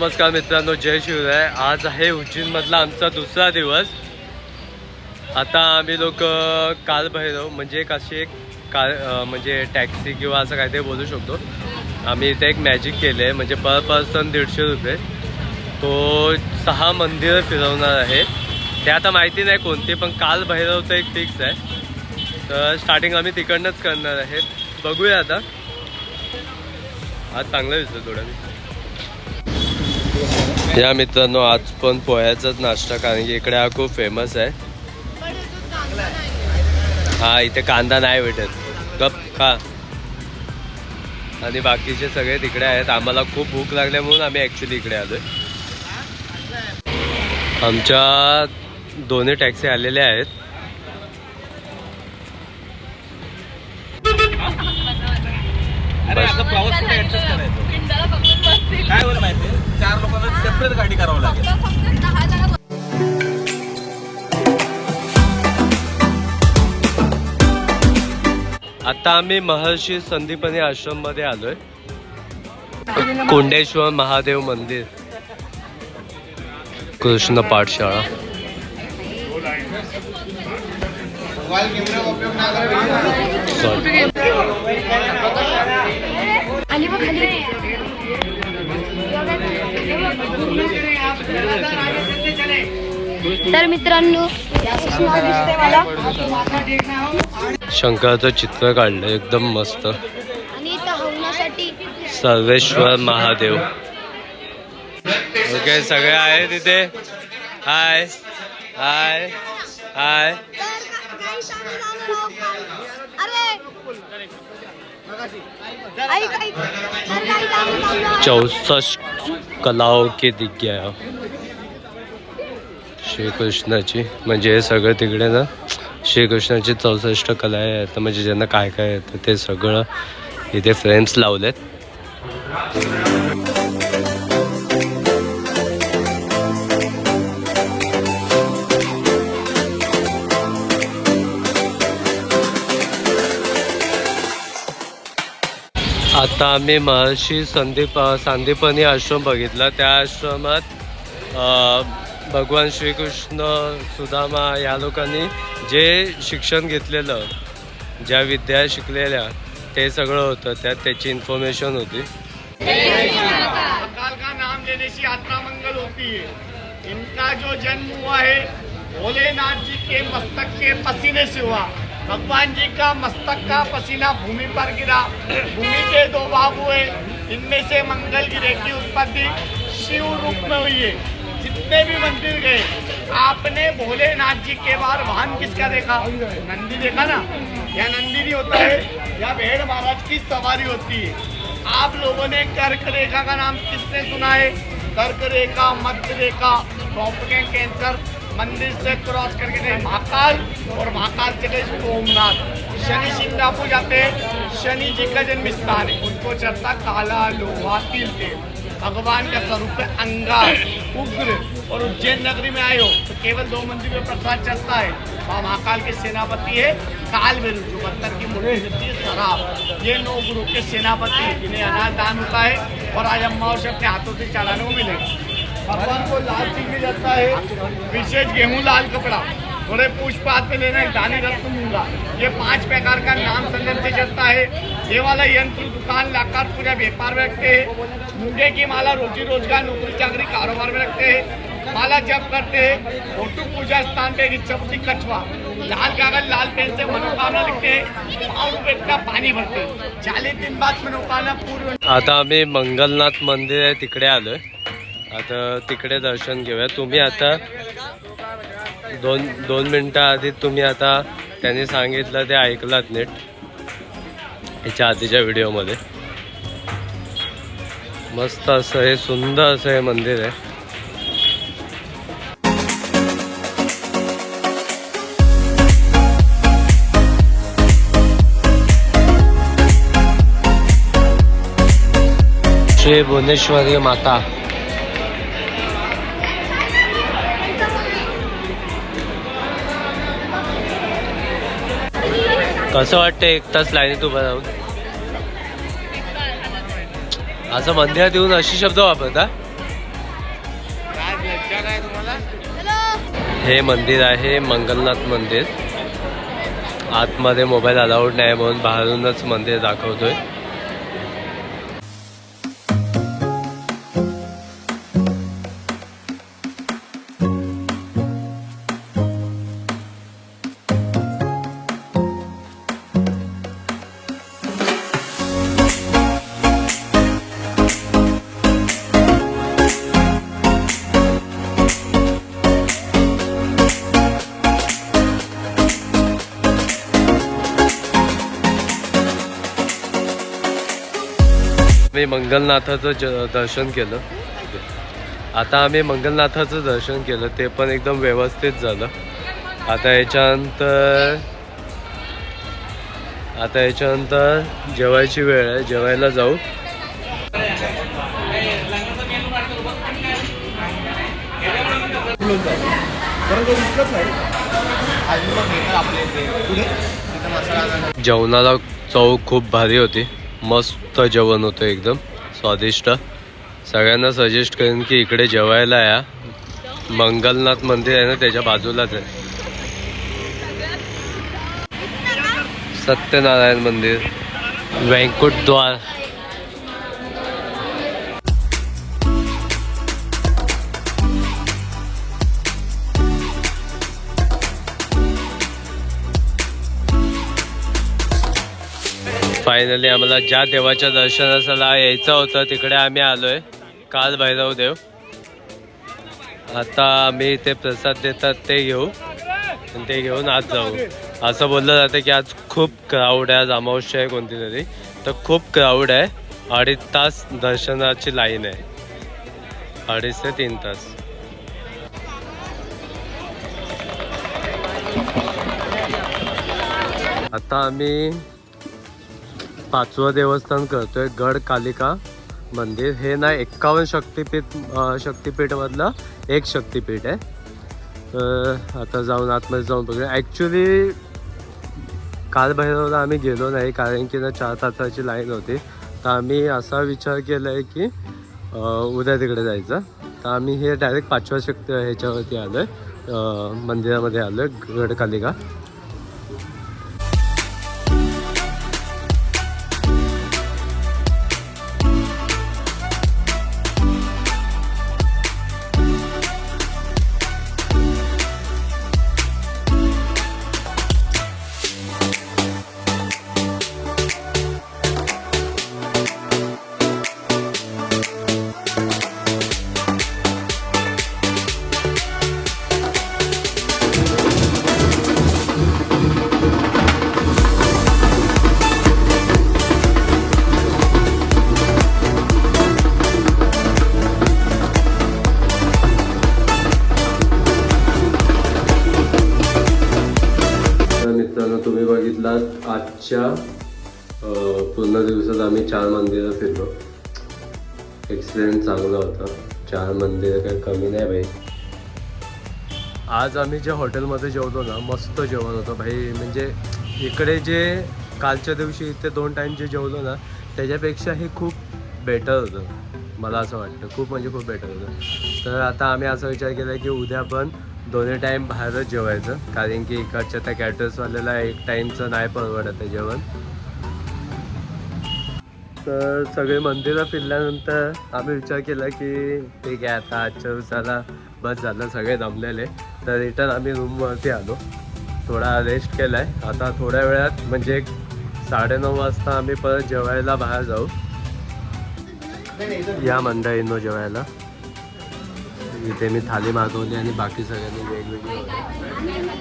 नमस्कार मित्रांनो जय शिवराय. आज आहे उज्जैनमधला आमचा दुसरा दिवस. आता आम्ही लोक काल भैरव म्हणजे एक अशी एक कार म्हणजे टॅक्सी किंवा असं काहीतरी बोलू शकतो. आम्ही इथे एक मॅजिक केले आहे म्हणजे पर पर्सन दीडशे रुपये. तो सहा मंदिरं फिरवणार आहे. ते आता माहिती नाही कोणती पण काल भैरव तर एक फिक्स आहे. तर स्टार्टिंग आम्ही तिकडनंच करणार आहे. बघूया आता. आज चांगलं दिसतं थोडं. मी या मित्रांनो आज पण पोह्याचाच नाश्ता कारण की इकडे हा खूप फेमस आहे. हा इथे कांदा नाही भेटत. गप खा. आणि बाकीचे सगळे तिकडे आहेत. आम्हाला खूप भूक लागल्या म्हणून आम्ही ॲक्च्युली इकडे आलोय. आमच्या दोन्ही टॅक्सी आलेल्या आहेत. अरे काय होईल माहिती? चार लोकांना सेपरेट गाडी करावं लागेल. आता आम्ही महर्षी संदीपनी आश्रममध्ये आलोय. कोंडेश्वर महादेव मंदिर. कृष्ण पाठशाळा. तर मित्रांनो शंकराचं चित्र काढलं एकदम मस्त. सर्वेश्वर महादेव. ओके सगळे आहे तिथे हाय हाय हाय चौसष्ट कलाओं की दिग्या श्रीकृष्णाची म्हणजे हे सगळं तिकडे ना श्रीकृष्णाची चौसष्ट कला आहे आता म्हणजे ज्यांना काय काय येतं ते सगळं इथे फ्रेम्स लावलेत. आता आम्ही महर्षी संदीप सांदीपनी आश्रम बघितला. त्या आश्रमात भगवान श्रीकृष्ण सुदामा या लोकांनी जे शिक्षण घेतलेलं ज्या विद्या शिकलेल्या ते सगळं होतं. त्यात त्याची इन्फॉर्मेशन होती. का नाम लेने से मंगल होती. है इनका जो जन्म हुआ है भोलेनाथ जी के मस्तक के पसीने से हुआ. भगवान जी का मस्तक का पसीना भूमि पर गिरा। भूमि के दो भाग हुए। इनमें से मंगल गिरे की उत्पत्ति शिव रूप में हुई है। जितने भी मंदिर गए, आपने भोलेनाथ जी के बार वाहन किसका देखा? नंदी देखा ना? यह नंदी नहीं होता है, या भेड़ महाराज की सवारी होती है। आप लोगों ने कर्क रेखा का नाम किसने सुना है? कर्क रेखा, मध्य रेखा कैंसर। मंदिर से क्रॉस करके गए महाकाल और महाकाल से गए सोमनाथ। शनि सिंगापुर जाते हैं। शनि जी का जन्म स्थान है उनको चढ़ता काला लोहा तिल तेल भगवान का स्वरूप है अंगार, उग्र और उज्जैन नगरी में आए हो तो केवल दो मंदिर में प्रसाद चलता है। वहाँ महाकाल के सेनापति है। काल में जो पत्थर की होती है, शराब। ये नौ गुरु के सेनापति जिन्हें अनाज दान होता है और आज अम्मा और अपने हाथों से चढ़ाने को मिलेगा भगवान को लाल चीज में जाता है। विशेष गेहूं लाल कपड़ा। थोड़े पुष्प हाथ में लेना है दानी रत्न मूंगा। ये पांच प्रकार का नाम संगम से चलता है। ये वाला यंत्र दुकान लाकर पूरा व्यापार में रखते हैं। मुंगे की माला रोजी रोजगार नौकरी चाकरी कारोबार में रखते हैं। माला जप करते हैं। फोटो पूजा स्थान पे चपटी कछवा लाल कागज लाल पेन से मनोकामना लिखते हैं। पाँव रुपए का पानी भरते चालीस दिन बाद मनोकामना पूर्ण आता आम्ही मंगलनाथ मंदिर आहे तिकडे आलोय. आता तिकडे दर्शन घेऊया. तुम्ही आता दोन दोन मिनटं आधी तुम्ही आता त्यांनी सांगितलं ते ऐकलात नीट. याच्या आधीच्या व्हिडिओमध्ये. मस्त असं हे सुंदर असं हे मंदिर आहे. श्री भुवनेश्वरी माता. कसं वाटतं एक तास लाईनीत उभं राहून? असं मंदिरात येऊन अशी शब्द वापरता? हे मंदिर आहे मंगलनाथ मंदिर. आतमध्ये मोबाईल अलाउड नाही म्हणून बाहेरूनच मंदिर दाखवतोय. आम्ही मंगलनाथाचं ज दर्शन केलं. आता आम्ही मंगलनाथाचं दर्शन केलं. ते पण एकदम व्यवस्थित झालं. आता याच्यानंतर आता याच्यानंतर जेवायची वेळ आहे. जेवायला जाऊ. जेवणाला चव खूप भारी होती. मस्त जेवण होतं एकदम स्वादिष्ट. सगळ्यांना सजेस्ट करेन की इकडे जेवायला या. मंगलनाथ मंदिर आहे ना त्याच्या बाजूलाच आहे. सत्यनारायण मंदिर. व्यंकुटद्वार. फायनली आम्हाला ज्या देवाच्या दर्शनाला यायचं होतं तिकडे आम्ही आलोय. काल भैरव देव. आता आम्ही ते प्रसाद देतात ते घेऊ. आणि ते घेऊन आज जाऊ. असं बोललं जातं की आज खूप क्राऊड आहे आज अमावश्य आहे कोणती तरी तर खूप क्राऊड आहे. अडीच तास दर्शनाची लाईन आहे. अडीच ते तीन तास. आता आम्ही पाचवं देवस्थान करतोय गड कालिका मंदिर. हे ना एक्कावन्न शक्तिपीठ शक्तीपीठमधलं एक शक्तिपीठ आहे. तर आता जाऊन आतमध्ये जाऊन बघूया. ॲक्च्युली कालभैरवला आम्ही गेलो नाही कारण की ना चार तासाची लाईन होती. तर आम्ही असा विचार केला आहे की उद्या तिकडे जायचं. तर आम्ही हे डायरेक्ट पाचव्या शक्ती ह्याच्यावरती आलो आहे मंदिरामध्ये आलो आहे गडकालिका. तुम्ही आजच्या पूर्ण दिवसात आम्ही चार मंदिरं फिरलो. एक्सपिरियन्स चांगला होता. चार मंदिरं काही कमी नाही भाई आज आम्ही ज्या हॉटेलमध्ये जेवलो ना मस्त जेवण होतं भाई. म्हणजे इकडे जे कालच्या दिवशी इथे दोन टाईम जे जेवलो ना त्याच्यापेक्षा हे खूप बेटर होतं. मला असं वाटतं. खूप म्हणजे खूप बेटर होतं. तर आता आम्ही असा विचार केला की उद्या पण दोन्ही टाईम बाहेरच जेवायचं. कारण की इकडच्या त्या कॅटर्सवाल्याला एक टाईमचं नाही परवडत आहे जेवण. तर सगळे मंदिरं फिरल्यानंतर आम्ही विचार केला की ठीक आहे आता आजच्या दिवसाला बस झालं सगळे दमलेले तर रिटर्न आम्ही रूमवरती आलो. थोडा रेस्ट केला आहे आता थोड्या वेळात म्हणजे एक साडेनऊ वाजता आम्ही परत जेवायला बाहेर जाऊ. या मंडळींनो जेवायला. जिथे मी थाली मागवली आणि बाकी सगळ्यांनी वेगवेगळी